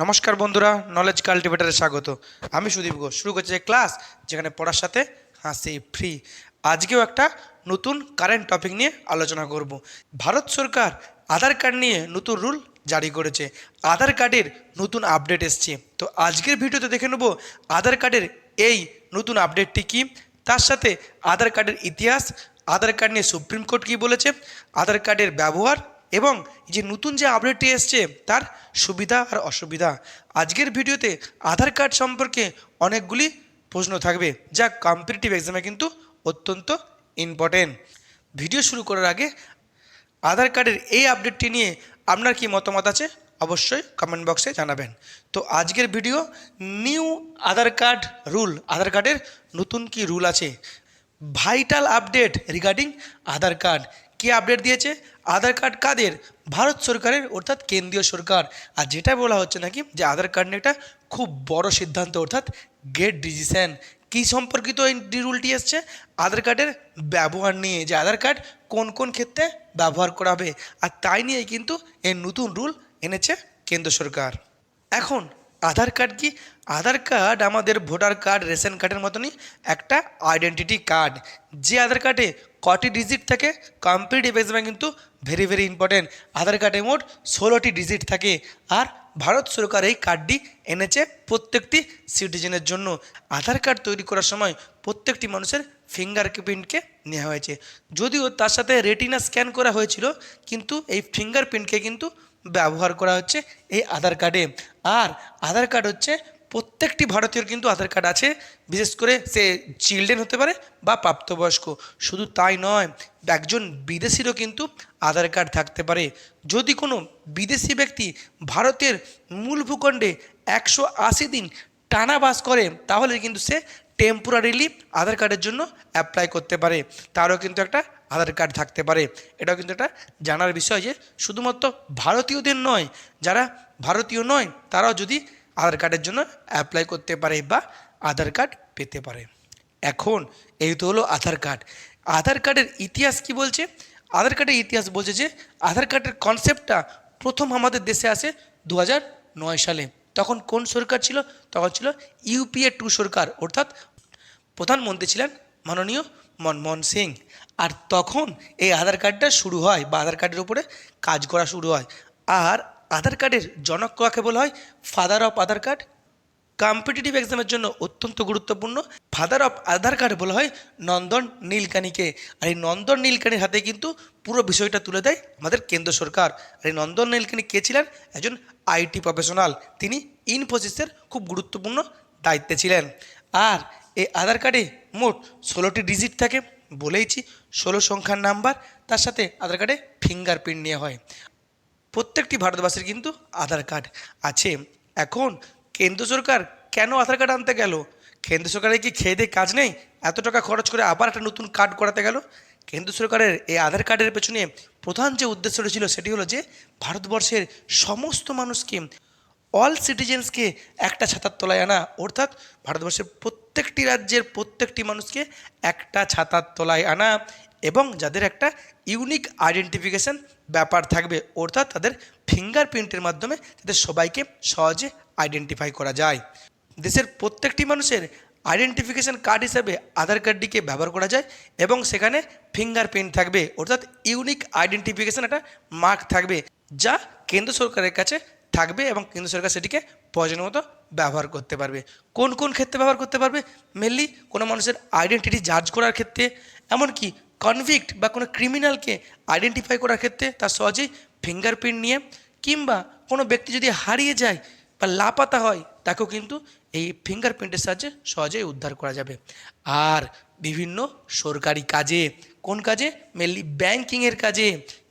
নমস্কার বন্ধুরা নলেজ কাল্টিভেটারে স্বাগত। আমি সুদীপ ঘোষ। শুরু করছি ক্লাস যেখানে পড়ার সাথে হাসি ফ্রি আজকেও একটা নতুন কারেন্ট টপিক নিয়ে আলোচনা করব। ভারত সরকার আধার কার্ড নিয়ে নতুন রুল জারি করেছে। আধার কার্ডের নতুন আপডেট এসছে। তো আজকের ভিডিওতে দেখে নেব আধার কার্ডের এই নতুন আপডেটটি কী, তার সাথে আধার কার্ডের ইতিহাস, আধার কার্ড নিয়ে সুপ্রিম কোর্ট কী বলেছে, আধার কার্ডের ব্যবহার এবং যে নতুন যে আপডেটটি এসছে, তার সুবিধা আর অসুবিধা। আজকের ভিডিওতে আধার কার্ড সম্পর্কে অনেকগুলি প্রশ্ন থাকবে, যা কম্পিটিটিভ এক্সামে কিন্তু অত্যন্ত ইম্পর্টেন্ট ভিডিও শুরু করার আগে আধার কার্ডের এই আপডেটটি নিয়ে আপনার কি মতামত আছে, অবশ্যই কমেন্ট বক্সে জানাবেন। তো আজকের video new Aadhaar card rule Aadhaar কার্ডের নতুন কি রুল আছে? Vital update regarding Aadhaar card. কি আপডেট দিয়েছে? আধার কার্ড কাদের? ভারত সরকারের, অর্থাৎ কেন্দ্রীয় সরকার। আর যেটা বলা হচ্ছে নাকি, যে আধার কার্ড নিয়ে একটা খুব বড় সিদ্ধান্ত, অর্থাৎ গেট ডিসিশন কী সম্পর্কিত এই রুলটি এসছে? আধার কার্ডের ব্যবহার নিয়ে, যে আধার কার্ড কোন কোন ক্ষেত্রে ব্যবহার করা হবে? আর তাই নিয়েই কিন্তু এই নতুন রুল এনেছে কেন্দ্র সরকার। এখন, আধার কার্ড কি? আধার কার্ড আমাদের ভোটার কার্ড, রেশন কার্ডের মতনই একটা আইডেন্টিটি কার্ড যে আধার কার্ডে কটি ডিজিট থাকে? কম্পিটিভ এক্সামে কিন্তু ভেরি ভেরি ইম্পর্টেন্ট আধার কার্ডে মোট ষোলোটি ডিজিট থাকে। আর ভারত সরকার এই কার্ডটি এনেছে প্রত্যেকটি সিটিজেনের জন্য। আধার কার্ড তৈরি করার সময় প্রত্যেকটি মানুষের ফিঙ্গার প্রিন্টকে নেওয়া হয়েছে। যদিও তার সাথে রেটিনা স্ক্যান করা হয়েছিল, কিন্তু এই ফিঙ্গার প্রিন্টকে কিন্তু ব্যবহার করা হচ্ছে এই আধার কার্ডে আর আধার কার্ড হচ্ছে প্রত্যেকটি ভারতীয়র কিন্তু আধার কার্ড আছে, বিশেষ করে সে চিলড্রেন হতে পারে বা প্রাপ্তবয়স্ক। শুধু তাই নয়, একজন বিদেশিরও কিন্তু আধার কার্ড থাকতে পারে। যদি কোনো বিদেশি ব্যক্তি ভারতের মূল ভূখণ্ডে একশো আশি দিন টানা বাস করে, তাহলে কিন্তু সে টেম্পোরারিলি আধার কার্ডের জন্য অ্যাপ্লাই করতে পারে। তারও কিন্তু একটা আধার কার্ড থাকতে পারে। এটাও কিন্তু একটা জানার বিষয় যে, শুধুমাত্র ভারতীয়দের নয়, যারা ভারতীয় নয়, তারাও যদি আধার কার্ডের জন্য অ্যাপ্লাই করতে পারে বা আধার কার্ড পেতে পারে। এখন এই তো হলো আধার কার্ড। আধার কার্ডের ইতিহাস কি বলছে? আধার কার্ডের ইতিহাস বলছে যে, আধার কার্ডের কনসেপ্টটা প্রথম আমাদের দেশে আসে দু নয় সালে। তখন কোন সরকার ছিল? তখন ছিল ইউপিএ টু সরকার, অর্থাৎ প্রধানমন্ত্রী ছিলেন মাননীয় মনমোহন সিং। আর তখন এই আধার কার্ডটা শুরু হয় বা আধার কার্ডের উপরে কাজ করা শুরু হয়। আর আধার কার্ডের জনক কাকে বলা হয়? Father of Aadhaar card competitive এক্সামের জন্য অত্যন্ত গুরুত্বপূর্ণ। ফাদার অফ আধার কার্ড বলা হয় নন্দন নীলকানিকে। আর এই নন্দন নীলকানির হাতে কিন্তু পুরো বিষয়টা তুলে দেয় আমাদের কেন্দ্র সরকার। আর এই নন্দন নীলকানি কে ছিলেন? একজন আইটি প্রফেশনাল তিনি ইনফোসিসের খুব গুরুত্বপূর্ণ দায়িত্বে ছিলেন। আর এই আধার কার্ডে মোট ষোলোটি ডিজিট থাকে বলেইছি। ষোলো সংখ্যার নাম্বার তার সাথে আধার কার্ডে ফিঙ্গারপ্রিন্ট নেওয়া হয়। প্রত্যেকটি ভারতবাসীর কিন্তু আধার কার্ড আছে। এখন কেন্দ্র সরকার কেন আধার কার্ড আনতে গেল? কেন্দ্র সরকারের কি খেয়ে দিয়ে কাজ নেই? এত টাকা খরচ করে আবার একটা নতুন কার্ড করাতে গেল? কেন্দ্র সরকারের এই আধার কার্ডের পেছনে প্রধান যে উদ্দেশ্যটা ছিল সেটি হলো যে, ভারতবর্ষের সমস্ত মানুষকে অল সিটিজেন্সকে একটা ছাতার তলায় আনা। অর্থাৎ ভারতবর্ষের প্রত্যেকটি রাজ্যের প্রত্যেকটি মানুষকে একটা ছাতার তলায় আনা। এবং যাদের একটা ইউনিক আইডেন্টিফিকেশন ব্যাপার থাকবে, অর্থাৎ তাদের ফিঙ্গারপ্রিন্টের মাধ্যমে তাদের সবাইকে সহজে আইডেন্টিফাই করা যায়। দেশের প্রত্যেকটি মানুষের আইডেন্টিফিকেশন কার্ড হিসাবে আধার কার্ডটিকে ব্যবহার করা যায় এবং সেখানে ফিঙ্গারপ্রিন্ট থাকবে, অর্থাৎ ইউনিক আইডেন্টিফিকেশন একটা মার্ক থাকবে, যা কেন্দ্র সরকারের কাছে থাকবে এবং কেন্দ্র সরকার সেটিকে প্রয়োজন মতো ব্যবহার করতে পারবে। কোন কোন ক্ষেত্রে ব্যবহার করতে পারবে? মেনলি কোনো মানুষের আইডেন্টিটি জাজ করার ক্ষেত্রে, এমনকি কনভিক্ট বা কোনো ক্রিমিনালকে আইডেন্টিফাই করার ক্ষেত্রে তার সহজেই ফিঙ্গারপ্রিন্ট নিয়ে কিংবা কোনো ব্যক্তি যদি হারিয়ে যায় বা লাপাতা হয়, তাকেও কিন্তু এই ফিঙ্গারপ্রিন্টের সাহায্যে সহজেই উদ্ধার করা যাবে। আর বিভিন্ন সরকারি কাজে, কোন কাজে? মেনলি ব্যাংকিংয়ের কাজে,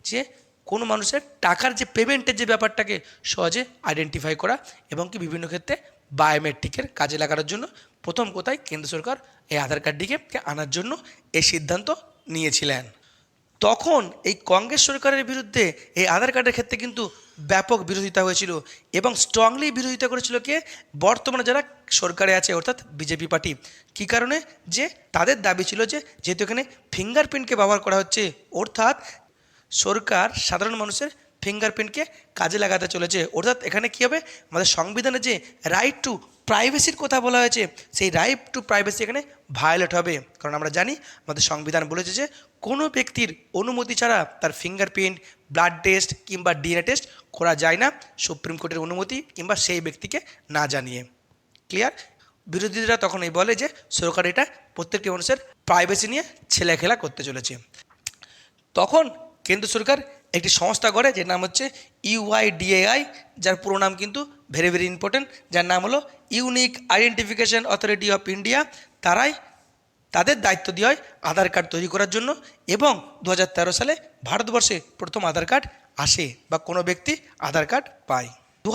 যে কোনো মানুষের টাকার যে পেমেন্টের যে ব্যাপারটাকে সহজে আইডেন্টিফাই করা এবং কি বিভিন্ন ক্ষেত্রে বায়োমেট্রিকের কাজে লাগানোর জন্য প্রথম কোথায়? কেন্দ্র সরকার এই আধার কার্ডটিকে আনার জন্য এই সিদ্ধান্ত নিয়েছিলেন। তখন এই কংগ্রেস সরকারের বিরুদ্ধে এই আধার কার্ডের ক্ষেত্রে কিন্তু ব্যাপক বিরোধিতা হয়েছিল এবং স্ট্রংলি বিরোধিতা করেছিল কে? বর্তমানে যারা সরকারে আছে, অর্থাৎ বিজেপি পার্টি। কী কারণে? যে তাদের দাবি ছিল যে যেহেতু এখানে ফিঙ্গারপ্রিন্টকে ব্যবহার করা হচ্ছে, অর্থাৎ সরকার সাধারণ মানুষের ফিঙ্গারপ্রিন্টকে কাজে লাগাতে চলেছে। অর্থাৎ এখানে কী হবে? আমাদের সংবিধানে যে রাইট টু প্রাইভেসির কথা বলা হয়েছে, সেই রাইট টু প্রাইভেসি এখানে ভায়োলেট হবে। কারণ আমরা জানি, আমাদের সংবিধান বলেছে যে, কোনো ব্যক্তির অনুমতি ছাড়া তার ফিঙ্গারপ্রিন্ট ব্লাড টেস্ট কিংবা ডিএনএ টেস্ট করা যায় না, সুপ্রিম কোর্টের অনুমতি কিংবা সেই ব্যক্তিকে না জানিয়ে। ক্লিয়ার বিরোধীরা তখন এই বলে যে, সরকার এটা প্রত্যেকটি মানুষের প্রাইভেসি নিয়ে ছেলেখেলা করতে চলেছে। তখন কেন্দ্র সরকার একটি সংস্থা করে যার নাম হচ্ছে ইউআইডিএআই যার পুরো নাম কিন্তু ভেরি ভেরি ইম্পর্টেন্ট যার নাম হলো unique identification authority of India তারাই তাদের দায়িত্ব দেওয়া হয় আধার কার্ড তৈরি করার জন্য এবং দু হাজার তেরো সালে ভারতবর্ষে প্রথম আধার কার্ড আসে বা কোনো ব্যক্তি আধার কার্ড পায়। দু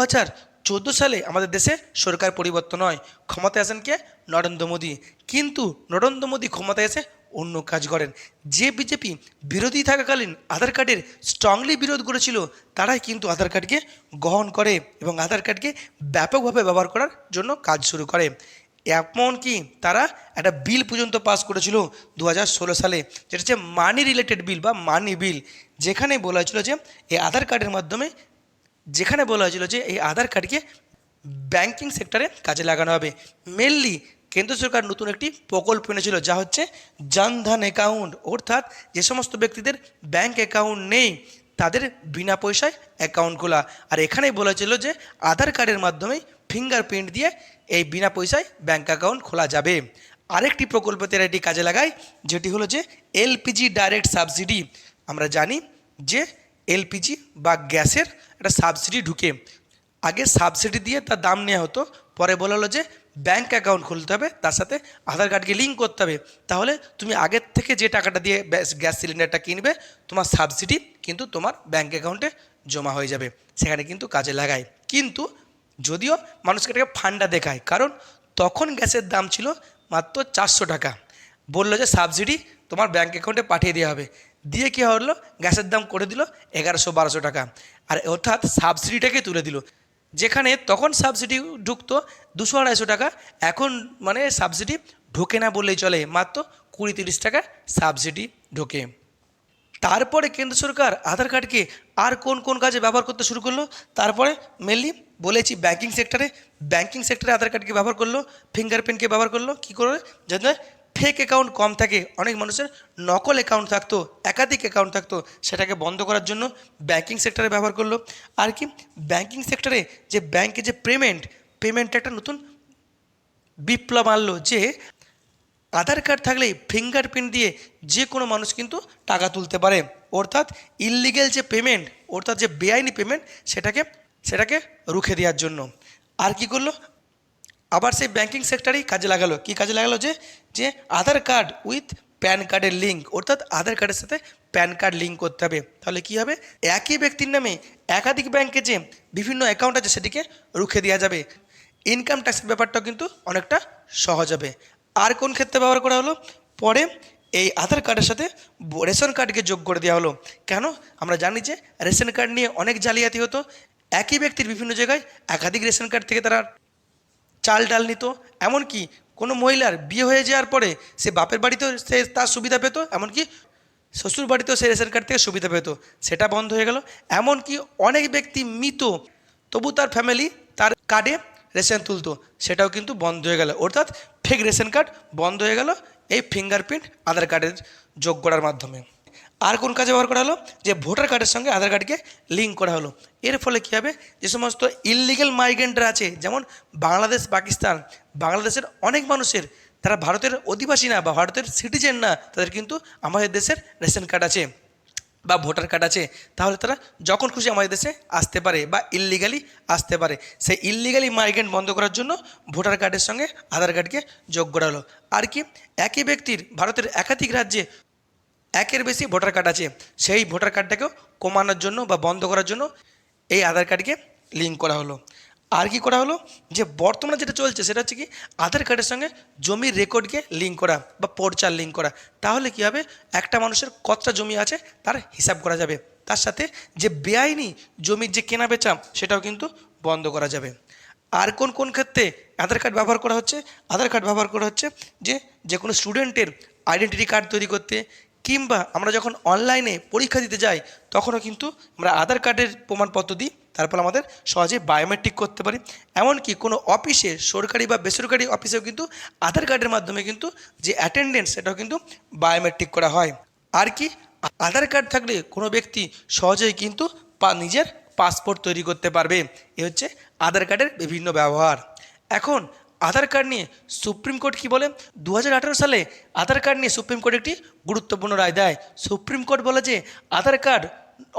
চোদ্দ সালে আমাদের দেশে সরকার পরিবর্তন হয়। ক্ষমতায় আসেন কে? নরেন্দ্র মোদী। কিন্তু নরেন্দ্র মোদী ক্ষমতায় এসে অন্য কাজ করেন। যে বিজেপি বিরোধী থাকাকালীন আধার কার্ডের স্ট্রংলি বিরোধ করেছিল, তারাই কিন্তু আধার কার্ডকে গ্রহণ করে এবং আধার কার্ডকে ব্যাপকভাবে ব্যবহার করার জন্য কাজ শুরু করে। এমনকি তারা একটা বিল পর্যন্ত পাস করেছিল দু হাজার ষোলো সালে, যেটা হচ্ছে মানি রিলেটেড বিল বা মানি বিল যেখানে বলা হয়েছিল যে এই আধার কার্ডের মাধ্যমে, যেখানে বলা হয়েছিল যে এই আধার কার্ডকে ব্যাংকিং সেক্টরে কাজে লাগানো হবে। মেনলি কেন্দ্র সরকার নতুন একটি প্রকল্প এনেছিল, যা হচ্ছে জনধন অ্যাকাউন্ট। অর্থাৎ যে সমস্ত ব্যক্তিদের ব্যাংক অ্যাকাউন্ট নেই, তাদের বিনা পয়সায় অ্যাকাউন্ট খোলা। আর এখানেই বলা ছিল যে আধার কার্ডের মাধ্যমেই ফিঙ্গারপ্রিন্ট দিয়ে এই বিনা পয়সায় ব্যাংক অ্যাকাউন্ট খোলা যাবে। আরেকটি প্রকল্প তারা এটি কাজে লাগায়, যেটি হলো যে এলপিজি ডাইরেক্ট সাবসিডি। আমরা জানি যে এলপিজি বা গ্যাসের একটা সাবসিডি ঢুকে। আগে সাবসিডি দিয়ে তার দাম নেওয়া হতো, পরে বলা হলো যে ব্যাংক অ্যাকাউন্ট খুলতে হবে, তার সাথে আধার কার্ডকে লিঙ্ক করতে হবে। তাহলে তুমি আগের থেকে যে টাকাটা দিয়ে গ্যাস সিলিন্ডারটা কিনবে, তোমার সাবসিডি কিন্তু তোমার ব্যাঙ্ক অ্যাকাউন্টে জমা হয়ে যাবে। সেখানে কিন্তু কাজে লাগায়। কিন্তু যদিও মানুষকে এটাকে ফান্ডা দেখায়, কারণ তখন গ্যাসের দাম ছিল মাত্র চারশো টাকা। বলল যে সাবসিডি তোমার ব্যাঙ্ক অ্যাকাউন্টে পাঠিয়ে দেওয়া হবে। দিয়ে কী হলো? গ্যাসের দাম করে দিল এগারোশো বারোশো টাকা। আর অর্থাৎ সাবসিডিটাকে তুলে দিল। যেখানে তখন সাবসিডি ঢুকতো দুশো আড়াইশো টাকা, এখন মানে সাবসিডি ঢোকে না বললেই চলে, মাত্র কুড়ি তিরিশ টাকা সাবসিডি ঢোকে। তারপরে কেন্দ্র সরকার আধার কার্ডকে আর কোন কোন কাজে ব্যবহার করতে শুরু করল? তারপরে মেনলি বলেছি ব্যাঙ্কিং সেক্টরে ব্যাঙ্কিং সেক্টরে আধার কার্ডকে ব্যবহার করল ফিঙ্গারপ্রিন্টকে ব্যবহার করল, কী করে? যাতে ফেক অ্যাকাউন্ট কম থাকে, অনেক মানুষের নকল অ্যাকাউন্ট থাকতো, একাধিক অ্যাকাউন্ট থাকতো, সেটাকে বন্ধ করার জন্য ব্যাঙ্কিং সেক্টরে ব্যবহার করল। আর কি ব্যাঙ্কিং সেক্টরে যে ব্যাংকে যে পেমেন্ট পেমেন্টটা একটা নতুন বিপ্লব আনলো যে আধার কার্ড থাকলেই ফিঙ্গারপ্রিন্ট দিয়ে যে কোনো মানুষ কিন্তু টাকা তুলতে পারে। অর্থাৎ ইললিগেল যে পেমেন্ট অর্থাৎ যে বেআইনি পেমেন্ট সেটাকে সেটাকে রুখে দেওয়ার জন্য। আর কি করল? আবার সেই ব্যাংকিং সেক্টরেই কাজে লাগালো। কি কাজে লাগালো যে যে আধার কার্ড উইথ প্যান কার্ডের লিঙ্ক, অর্থাৎ আধার কার্ডের সাথে প্যান কার্ড লিঙ্ক করতে হবে। তাহলে কি হবে? একই ব্যক্তির নামে একাধিক ব্যাংকে যে বিভিন্ন অ্যাকাউন্ট আছে সেটিকে রুখে দেওয়া যাবে। ইনকাম ট্যাক্সের ব্যাপারটাও কিন্তু অনেকটা সহজ হবে। আর কোন ক্ষেত্রে ব্যবহার করা হলো? পরে এই আধার কার্ডের সাথে রেশন কার্ডকে যোগ করে দেওয়া হলো। কেন? আমরা জানি যে রেশন কার্ড নিয়ে অনেক জালিয়াতি হতো। একই ব্যক্তির বিভিন্ন জায়গায় একাধিক রেশন কার্ড থেকে তারা চাল ডাল নিত। এমনকি কোনো মহিলার বিয়ে হয়ে যাওয়ার পরে সে বাপের বাড়িতেও সে তার সুবিধা পেত, এমনকি শ্বশুর বাড়িতেও সে রেশন কার্ড থেকে সুবিধা পেত। সেটা বন্ধ হয়ে গেল। এমনকি অনেক ব্যক্তি মৃত, তবু তার ফ্যামিলি তার কার্ডে রেশন তুলতো। সেটাও কিন্তু বন্ধ হয়ে গেল। অর্থাৎ ফেক রেশন কার্ড বন্ধ হয়ে গেল এই ফিঙ্গারপ্রিন্ট আধার কার্ডের যোগ করার মাধ্যমে। আর কোন কাজে ব্যবহার করা হলো? যে ভোটার কার্ডের সঙ্গে আধার কার্ডকে লিঙ্ক করা হলো। এর ফলে কী হবে? যে সমস্ত ইললিগেল মাইগ্রেন্টরা আছে, যেমন বাংলাদেশ, পাকিস্তান, বাংলাদেশের অনেক মানুষের, তারা ভারতের অধিবাসী না বা ভারতের সিটিজেন না, তাদের কিন্তু আমাদের দেশের রেশন কার্ড আছে বা ভোটার কার্ড আছে। তাহলে তারা যখন খুশি আমাদের দেশে আসতে পারে বা ইললিগালি আসতে পারে। সেই ইললিগালি মাইগ্রেন্ট বন্ধ করার জন্য ভোটার কার্ডের সঙ্গে আধার কার্ডকে যোগ করা হলো। আর কি? একই ব্যক্তির, ভারতের একাধিক রাজ্যে একের বেশি ভোটার কার্ড আছে। সেই ভোটার কার্ডটাকেও কমানোর জন্য বা বন্ধ করার জন্য এই আধার কার্ডকে লিঙ্ক করা হলো। আর কি করা হলো? যে বর্তমানে যেটা চলছে সেটা হচ্ছে কি, আধার কার্ডের সঙ্গে জমির রেকর্ডকে লিঙ্ক করা বা পর্চার লিঙ্ক করা। তাহলে কি হবে? একটা মানুষের কতটা জমি আছে তার হিসাব করা যাবে। তার সাথে যে বেআইনি জমির যে কেনা বেচা, সেটাও কিন্তু বন্ধ করা যাবে। আর কোন কোন ক্ষেত্রে আধার কার্ড ব্যবহার করা হচ্ছে? আধার কার্ড ব্যবহার করা হচ্ছে যে যে কোনো স্টুডেন্টের আইডেন্টিটি কার্ড তৈরি করতে কিংবা আমরা যখন অনলাইনে পরীক্ষা দিতে যাই, তখনও কিন্তু আমরা আধার কার্ডের প্রমাণপত্র দিই, তারপর আমাদের সহজে বায়োমেট্রিক করতে পারি। এমনকি কোনো অফিসে সরকারি বা বেসরকারি অফিসেও কিন্তু আধার কার্ডের মাধ্যমে কিন্তু যে অ্যাটেন্ডেন্স সেটাও কিন্তু বায়োমেট্রিক করা হয়। আর কি, আধার কার্ড থাকলে কোনো ব্যক্তি সহজেই কিন্তু নিজের পাসপোর্ট তৈরি করতে পারবে। এ হচ্ছে আধার কার্ডের বিভিন্ন ব্যবহার। এখন আধার কার্ড নিয়ে সুপ্রিম কোর্ট কি বলে? দু হাজার আঠেরো সালে আধার কার্ড নিয়ে সুপ্রিম কোর্ট একটি গুরুত্বপূর্ণ রায় দেয়। সুপ্রিম কোর্ট বলে যে, Aadhaar card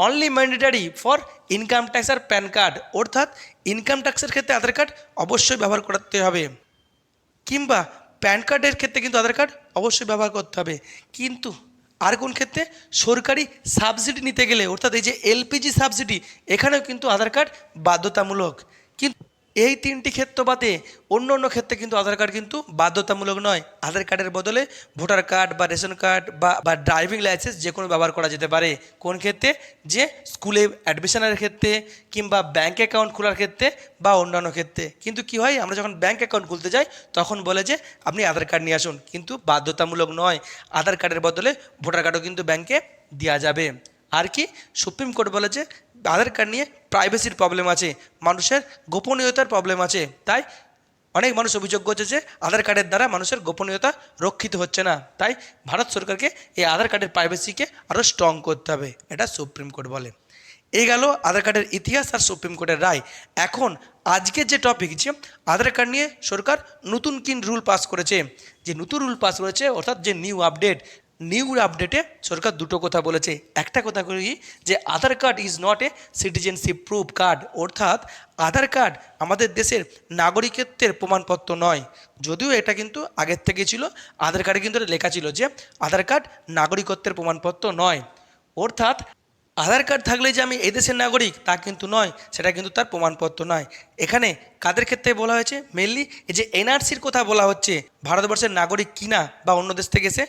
only mandatory for income tax R PAN card অর্থাৎ ইনকাম ট্যাক্সের ক্ষেত্রে আধার কার্ড অবশ্যই ব্যবহার করতে হবে। কিংবা প্যান কার্ডের ক্ষেত্রে কিন্তু আধার কার্ড অবশ্যই ব্যবহার করতে হবে। কিন্তু আর কোন ক্ষেত্রে? সরকারি সাবসিডি নিতে গেলে, অর্থাৎ এই যে এলপিজি সাবসিডি এখানেও কিন্তু আধার কার্ড বাধ্যতামূলক। কিন্তু এই তিনটি ক্ষেত্র বাদে অন্য অন্য ক্ষেত্রে কিন্তু আধার কার্ড কিন্তু বাধ্যতামূলক নয়। আধার কার্ডের বদলে ভোটার কার্ড বা রেশন কার্ড বা বা ড্রাইভিং লাইসেন্স যে কোনো ব্যবহার করা যেতে পারে। কোন ক্ষেত্রে? যে স্কুলে অ্যাডমিশনের ক্ষেত্রে কিংবা ব্যাঙ্ক অ্যাকাউন্ট খোলার ক্ষেত্রে বা অন্যান্য ক্ষেত্রে। কিন্তু কি হয়? আমরা যখন ব্যাঙ্ক অ্যাকাউন্ট খুলতে যাই, তখন বলে যে আপনি আধার কার্ড নিয়ে আসুন। কিন্তু বাধ্যতামূলক নয়। আধার কার্ডের বদলে ভোটার কার্ডও কিন্তু ব্যাংকে দেওয়া যাবে। আর কি? সুপ্রিম কোর্ট বলে যে আধার কার্ড নিয়ে প্রাইভেসির প্রবলেম আছে, মানুষের গোপনীয়তার প্রবলেম আছে। তাই অনেক মানুষ অভিযোগ করছে যে আধার কার্ডের দ্বারা মানুষের গোপনীয়তা রক্ষিত হচ্ছে না। তাই ভারত সরকারকে এই আধার কার্ডের প্রাইভেসিকে আরও স্ট্রং করতে হবে, এটা সুপ্রিম কোর্ট বলে। এই গেল আধার কার্ডের ইতিহাস আর সুপ্রিম কোর্টের রায়। এখন আজকের যে টপিক যে আধার কার্ড নিয়ে সরকার নতুন কিন রুল পাস করেছে? যে নতুন রুল পাস করেছে, অর্থাৎ যে নিউ আপডেট নিউ আপডেটে সরকার দুটো কথা বলেছে। একটা কথা করি যে Aadhaar card is not a citizenship proof card অর্থাৎ আধার কার্ড আমাদের দেশের নাগরিকত্বের প্রমাণপত্র নয়। যদিও এটা কিন্তু আগের থেকে ছিল, আধার কার্ডে কিন্তু লেখা ছিল যে আধার কার্ড নাগরিকত্বের প্রমাণপত্র নয়। অর্থাৎ আধার কার্ড থাকলে যে আমি এদেশের নাগরিক, তা কিন্তু নয়, সেটা কিন্তু তার প্রমাণপত্র নয়। এখানে কাদের ক্ষেত্রে বলা হয়েছে? মেনলি এই যে এনআরসির কথা বলা হচ্ছে, ভারতবর্ষের নাগরিক কিনা বা অন্য দেশ থেকে এসে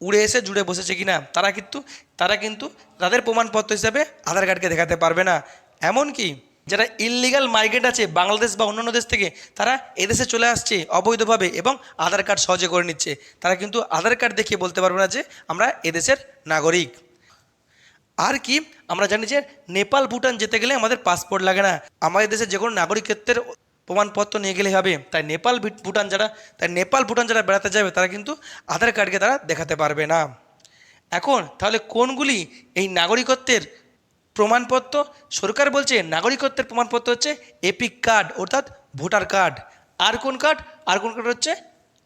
উড়ে এসে জুড়ে বসেছে কিনা, তারা কিন্তু তারা কিন্তু তাদের প্রমাণপত্র হিসাবে আধার কার্ডকে দেখাতে পারবে না। এমনকি যারা ইললিগাল মাইগ্রেন্ট আছে, বাংলাদেশ বা অন্যান্য দেশ থেকে, তারা এদেশে চলে আসছে অবৈধভাবে এবং আধার কার্ড সহজে করে নিচ্ছে। তারা কিন্তু আধার কার্ড দেখিয়ে বলতে পারবে না যে আমরা এদেশের নাগরিক। আর কি, আমরা জানি যে নেপাল, ভুটান যেতে গেলে আমাদের পাসপোর্ট লাগে না। আমাদের দেশে যে কোনো নাগরিকত্বের প্রমাণপত্র নিয়ে গেলে হবে। তাই নেপাল ভুটান যারা, তাই নেপাল ভুটান যারা বেড়াতে যাবে, তারা কিন্তু আধার কার্ডকে তারা দেখাতে পারবে না। এখন তাহলে কোনগুলি এই নাগরিকত্বের প্রমাণপত্র? সরকার বলছে নাগরিকত্বের প্রমাণপত্র হচ্ছে এপিক কার্ড, অর্থাৎ ভোটার কার্ড। আর কোন কার্ড? আর কোন কার্ড হচ্ছে?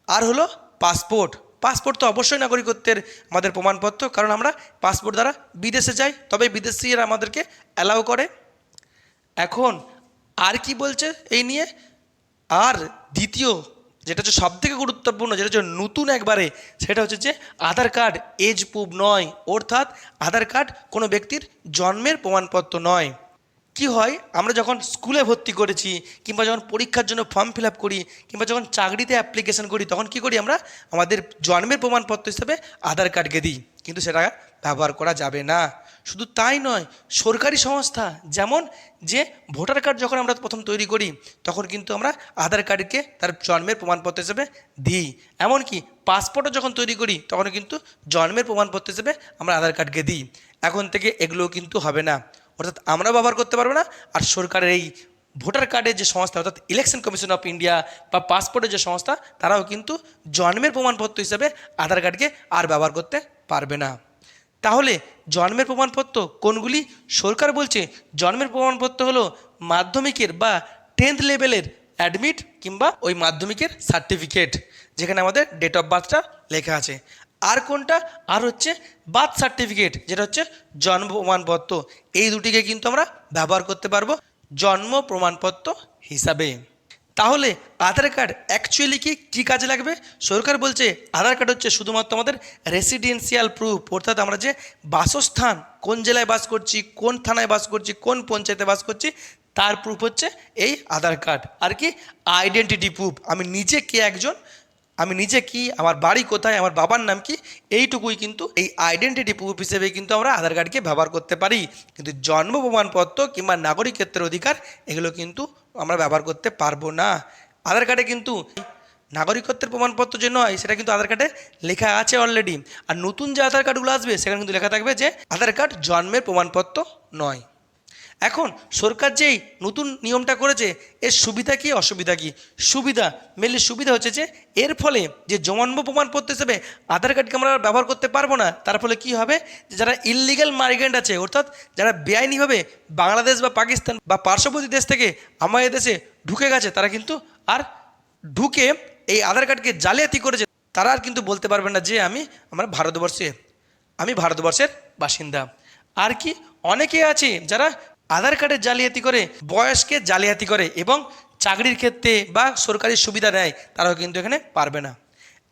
আর হলো পাসপোর্ট। পাসপোর্ট তো অবশ্যই নাগরিকত্বের আমাদের প্রমাণপত্র, কারণ আমরা পাসপোর্ট দ্বারা বিদেশে যাই, তবে বিদেশিরা আমাদেরকে অ্যালাউ করে। এখন আর কি বলছে এই নিয়ে? আর দ্বিতীয়, যেটা হচ্ছে সব থেকে গুরুত্বপূর্ণ, যেটা হচ্ছে নতুন একবারে, সেটা হচ্ছে যে আধার কার্ড এজ প্রুফ নয়। অর্থাৎ আধার কার্ড কোনো ব্যক্তির জন্মের প্রমাণপত্র নয়। কি হয়? আমরা যখন স্কুলে ভর্তি করেছি, কিংবা যখন পরীক্ষার জন্য ফর্ম ফিল আপ করি, কিংবা যখন চাকরিতে অ্যাপ্লিকেশন করি, তখন কি করি আমরা? আমাদের জন্মের প্রমাণপত্র হিসেবে আধার কার্ডকে দিই। কিন্তু সেটা ব্যবহার করা যাবে না। শুধু তাই নয়, সরকারি সংস্থা যেমন যে ভোটার কার্ড যখন আমরা প্রথম তৈরি করি, তখন কিন্তু আমরা আধার কার্ডকে তার জন্মের প্রমাণপত্র হিসেবে দিই। এমনকি পাসপোর্টও যখন তৈরি করি, তখন কিন্তু জন্মের প্রমাণপত্র হিসেবে আমরা আধার কার্ডকে দিই। এখন থেকে এগুলোও কিন্তু হবে না। অর্থাৎ আমরা ব্যবহার করতে পারব না, আর সরকারের এই ভোটার কার্ডের যে সংস্থা, অর্থাৎ ইলেকশন কমিশন অফ ইন্ডিয়া বা পাসপোর্টের যে সংস্থা, তারাও কিন্তু জন্মের প্রমাণপত্র হিসাবে আধার কার্ডকে আর ব্যবহার করতে পারবে না। তাহলে জন্মের প্রমাণপত্র কোনগুলি? সরকার বলছে জন্মের প্রমাণপত্র হলো মাধ্যমিকের বা টেন্থ লেভেলের অ্যাডমিট কিংবা ওই মাধ্যমিকের সার্টিফিকেট যেখানে আমাদের ডেট অফ বার্থটা লেখা আছে। আর কোনটা? আর হচ্ছে বার্থ সার্টিফিকেট যেটা হচ্ছে জন্ম প্রমাণপত্র। এই দুটিকে কিন্তু আমরা ব্যবহার করতে পারব জন্ম প্রমাণপত্র হিসাবে। তাহলে আধার কার্ড অ্যাকচুয়ালি কি, কী কাজে লাগবে? সরকার বলছে আধার কার্ড হচ্ছে শুধুমাত্র আমাদের রেসিডেন্সিয়াল প্রুফ অর্থাৎ আমরা যে বাসস্থান, কোন জেলায় বাস করছি, কোন থানায় বাস করছি, কোন পঞ্চায়েতে বাস করছি, তার প্রুফ হচ্ছে এই আধার কার্ড। আর কি আইডেন্টিটি প্রুফ আমি নিজে কে একজন আমি নিজে কি, আমার বাড়ি কোথায়, আমার বাবার নাম কি, এইটুকুই কিন্তু এই আইডেন্টিটি প্রুফ হিসেবে কিন্তু আমরা আধার কার্ডকে ব্যবহার করতে পারি। কিন্তু জন্ম প্রমাণপত্র কিংবা নাগরিকত্বের অধিকার, এগুলো কিন্তু আমরা ব্যবহার করতে পারব না। আধার কার্ডে কিন্তু নাগরিকত্বের প্রমাণপত্র যে নয়, সেটা কিন্তু আধার কার্ডে লেখা আছে অলরেডি আর নতুন যে আধার কার্ডগুলো আসবে, সেখানে কিন্তু লেখা থাকবে যে আধার কার্ড জন্মের প্রমাণপত্র নয়। এখন সরকার যেই নতুন নিয়মটা করেছে, এর সুবিধা কি, অসুবিধা কি? সুবিধা মেনলি সুবিধা হচ্ছে যে, এর ফলে যে জন্ম প্রমাণপত্র হিসেবে আধার কার্ডকে আমরা ব্যবহার করতে পারব না, তার ফলে কি হবে? যারা ইললিগাল মাইগ্রেন্ট আছে, অর্থাৎ যারা বেআইনিভাবে বাংলাদেশ বা পাকিস্তান বা পার্শ্ববর্তী দেশ থেকে আমাদের দেশে ঢুকে গেছে, তারা কিন্তু আর ঢুকে এই আধার কার্ডকে জালিয়াতি করেছে, তারা আর কিন্তু বলতে পারবে না যে আমি আমার ভারতবর্ষে, আমি ভারতবর্ষের বাসিন্দা। আর কি, অনেকে আছে যারা আধার কার্ডের জালিয়াতি করে, বয়সকে জালিয়াতি করে এবং চাকরির ক্ষেত্রে বা সরকারি সুবিধা নেয়, তারাও কিন্তু এখানে পারবে না।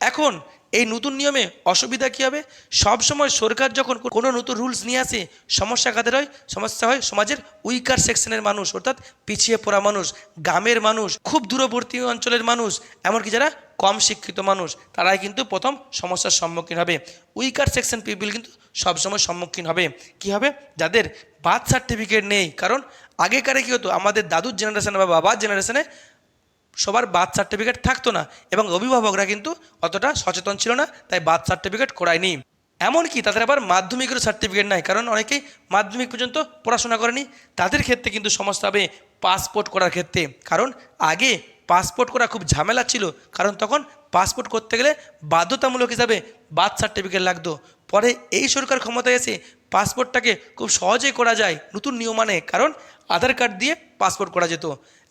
এখন এই নতুন নিয়মে অসুবিধা কী হবে? সবসময় সরকার যখন কোনো নতুন রুলস নিয়ে আসে, সমস্যা কাদের হয়? সমস্যা হয় সমাজের উইকার সেকশনের মানুষ, অর্থাৎ পিছিয়ে পড়া মানুষ, গ্রামের মানুষ, খুব দূরবর্তী অঞ্চলের মানুষ, এমনকি যারা কম শিক্ষিত মানুষ, তারাই কিন্তু প্রথম সমস্যার সম্মুখীন হবে। উইকার সেকশন পিপিল কিন্তু সবসময় সম্মুখীন হবে। কি হবে? যাদের বার্থ সার্টিফিকেট নেই। কারণ আগেকারে কী হতো? আমাদের দাদুর জেনারেশনে বা বাবার জেনারেশনে সবার বার্থ সার্টিফিকেট থাকতো না। এবং অভিভাবকরা কিন্তু অতটা সচেতন ছিল না, তাই বার্থ সার্টিফিকেট করায়নি। এমনকি তাদের আবার মাধ্যমিকেরও সার্টিফিকেট নাই। কারণ অনেকেই মাধ্যমিক পর্যন্ত পড়াশোনা করেনি। তাদের ক্ষেত্রে কিন্তু সমস্যা হবে পাসপোর্ট করার ক্ষেত্রে। কারণ আগে পাসপোর্ট করা খুব ঝামেলা ছিল। কারণ তখন পাসপোর্ট করতে গেলে বাধ্যতামূলক হিসাবে বার্থ সার্টিফিকেট লাগতো। পরে এই সরকার ক্ষমতায় এসে পাসপোর্টটাকে খুব সহজেই করা যায় নতুন নিয়ম মানে কারণ আধার কার্ড দিয়ে পাসপোর্ট করা যেত।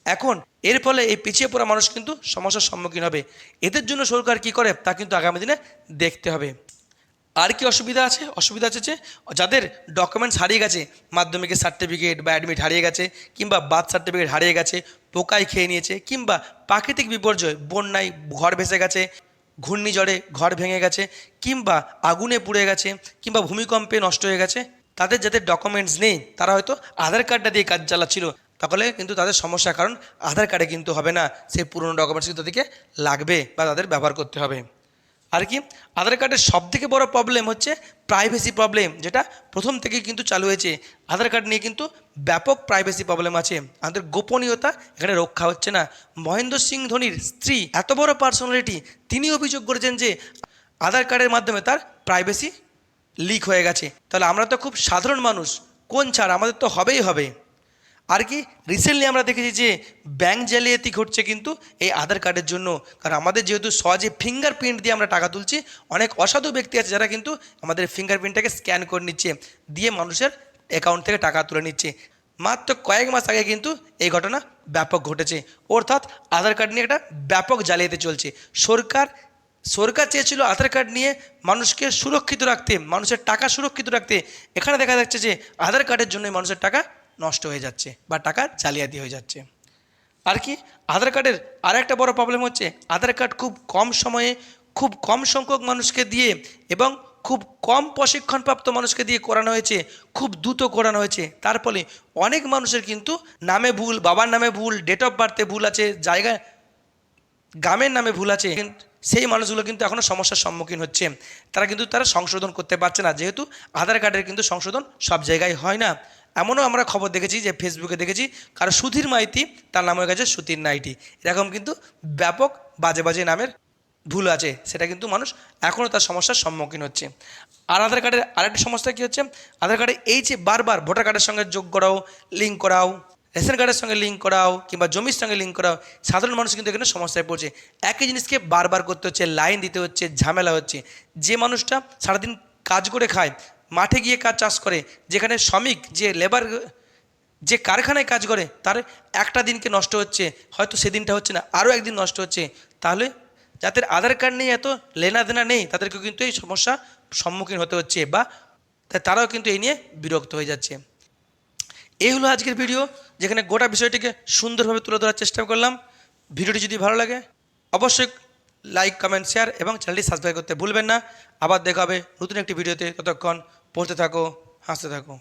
এখন এর ফলে এই পিছিয়ে পড়া মানুষ কিন্তু সমস্যার সম্মুখীন হবে। এদের জন্য সরকার কি করে তা কিন্তু আগামী দিনে দেখতে হবে। আর কি অসুবিধা আছে? অসুবিধা আছে যে যাদের ডকুমেন্টস হারিয়ে গেছে, মাধ্যমিকের সার্টিফিকেট বা অ্যাডমিট হারিয়ে গেছে, কিংবা বার্থ সার্টিফিকেট হারিয়ে গেছে, পোকায় খেয়ে নিয়েছে, কিংবা প্রাকৃতিক বিপর্যয়, বন্যায় ঘর ভেসে গেছে ঘূর্ণিঝড়ে ঘর ভেঙে গেছে, কিংবা আগুনে পুড়ে গেছে, কিংবা ভূমিকম্পে নষ্ট হয়ে গেছে, তাদের যাদের ডকুমেন্টস নেই, তারা হয়তো আধার কার্ডটা দিয়ে কাজ চালাচ্ছিল। তাহলে কিন্তু তাদের সমস্যা, কারণ আধার কার্ডে কিন্তু হবে না, সেই পুরনো ডকুমেন্টস কিন্তু তাদেরকে লাগবে বা তাদের ব্যবহার করতে হবে। আর কি? আধার কার্ডের সবথেকে বড় প্রবলেম হচ্ছে প্রাইভেসি প্রবলেম যেটা প্রথম থেকেই কিন্তু চালু হয়েছে। আধার কার্ড নিয়ে কিন্তু ব্যাপক প্রাইভেসি প্রবলেম আছে। আমাদের গোপনীয়তা এখানে রক্ষা হচ্ছে না। মহেন্দ্র সিং ধোনির স্ত্রী, এত বড় পার্সোনালিটি তিনি অভিযোগ করেছেন যে আধার কার্ডের মাধ্যমে তার প্রাইভেসি লিক হয়ে গেছে। তাহলে আমরা তো খুব সাধারণ মানুষ, কোন ছাড়? আমাদের তো হবেই হবে। আর কি রিসেন্টলি আমরা দেখেছি যে ব্যাংক জালিয়াতি ঘটছে কিন্তু এই আধার কার্ডের জন্য। কারণ আমাদের যেহেতু সহজে ফিঙ্গারপ্রিন্ট দিয়ে আমরা টাকা তুলছি, অনেক অসাধু ব্যক্তি আছে যারা কিন্তু আমাদের ফিঙ্গারপ্রিন্টটাকে স্ক্যান করে নিচ্ছে, দিয়ে মানুষের অ্যাকাউন্ট থেকে টাকা তুলে নিচ্ছে। মাত্র কয়েক মাস আগে কিন্তু এই ঘটনা ব্যাপক ঘটেছে। অর্থাৎ আধার কার্ড নিয়ে একটা ব্যাপক জালিয়াতি চলছে। সরকার সরকার চেয়েছিল আধার কার্ড নিয়ে মানুষকে সুরক্ষিত রাখতে, মানুষের টাকা সুরক্ষিত রাখতে। এখানে দেখা যাচ্ছে যে আধার কার্ডের জন্যই মানুষের টাকা নষ্ট হয়ে যাচ্ছে বা টাকা জালিয়াতি হয়ে যাচ্ছে। আর কি? আধার কার্ডের আর একটা বড় প্রবলেম হচ্ছে আধার কার্ড খুব কম সময়ে খুব কম সংখ্যক মানুষকে দিয়ে এবং খুব কম প্রশিক্ষণপ্রাপ্ত মানুষকে দিয়ে করানো হয়েছে, খুব দ্রুত করানো হয়েছে। তার ফলে অনেক মানুষের কিন্তু নামে ভুল, বাবার নামে ভুল ডেট অফ বার্থে ভুল আছে, জায়গায়, গ্রামের নামে ভুল আছে, সেই মানুষগুলো কিন্তু এখনও সমস্যার সম্মুখীন হচ্ছে। তারা কিন্তু তারা সংশোধন করতে পারছে না, যেহেতু আধার কার্ডের কিন্তু সংশোধন সব জায়গায় হয় না। এমনও আমরা খবর দেখেছি যে ফেসবুকে দেখেছি কারও সুধীর মাইতি, তার নাম হয়ে গেছে সুধীর নাইটি। এরকম কিন্তু ব্যাপক বাজে বাজে নামের ভুল আছে, সেটা কিন্তু মানুষ এখনও তার সমস্যার সম্মুখীন হচ্ছে। আর আধার কার্ডের আরেকটি সমস্যা কী হচ্ছে? আধার কার্ডে এই যে বারবার ভোটার কার্ডের সঙ্গে যোগ করাও লিঙ্ক করাও, রেশন কার্ডের সঙ্গে লিঙ্ক করাও, কিংবা জমির সঙ্গে লিঙ্ক করাও, সাধারণ মানুষ কিন্তু এখানে সমস্যায় পড়ছে। একই জিনিসকে বারবার করতে হচ্ছে লাইন দিতে হচ্ছে, ঝামেলা হচ্ছে। যে মানুষটা সারাদিন কাজ করে খায় মাঠে গিয়ে কাজ চাষ করে, যেখানে শ্রমিক যে লেবার যে কারখানায় কাজ করে, তার একটা দিনকে নষ্ট হচ্ছে, হয়তো সেদিনটা হচ্ছে না, আরও একদিন নষ্ট হচ্ছে। তাহলে যাদের আধার কার্ড নেই এত, লেনা দেনা নেই, তাদেরকেও কিন্তু এই সমস্যা সম্মুখীন হতে হচ্ছে বা তারাও কিন্তু এই নিয়ে বিরক্ত হয়ে যাচ্ছে। এই হলো আজকের ভিডিও, যেখানে গোটা বিষয়টিকে সুন্দরভাবে তুলে ধরার চেষ্টা করলাম। ভিডিওটি যদি ভালো লাগে, অবশ্যই লাইক, কমেন্ট, শেয়ার এবং চ্যানেলটি সাবস্ক্রাইব করতে ভুলবেন না। আবার দেখা হবে নতুন একটি ভিডিওতে, ততক্ষণ পড়তে থাকো হাসতে থাকো।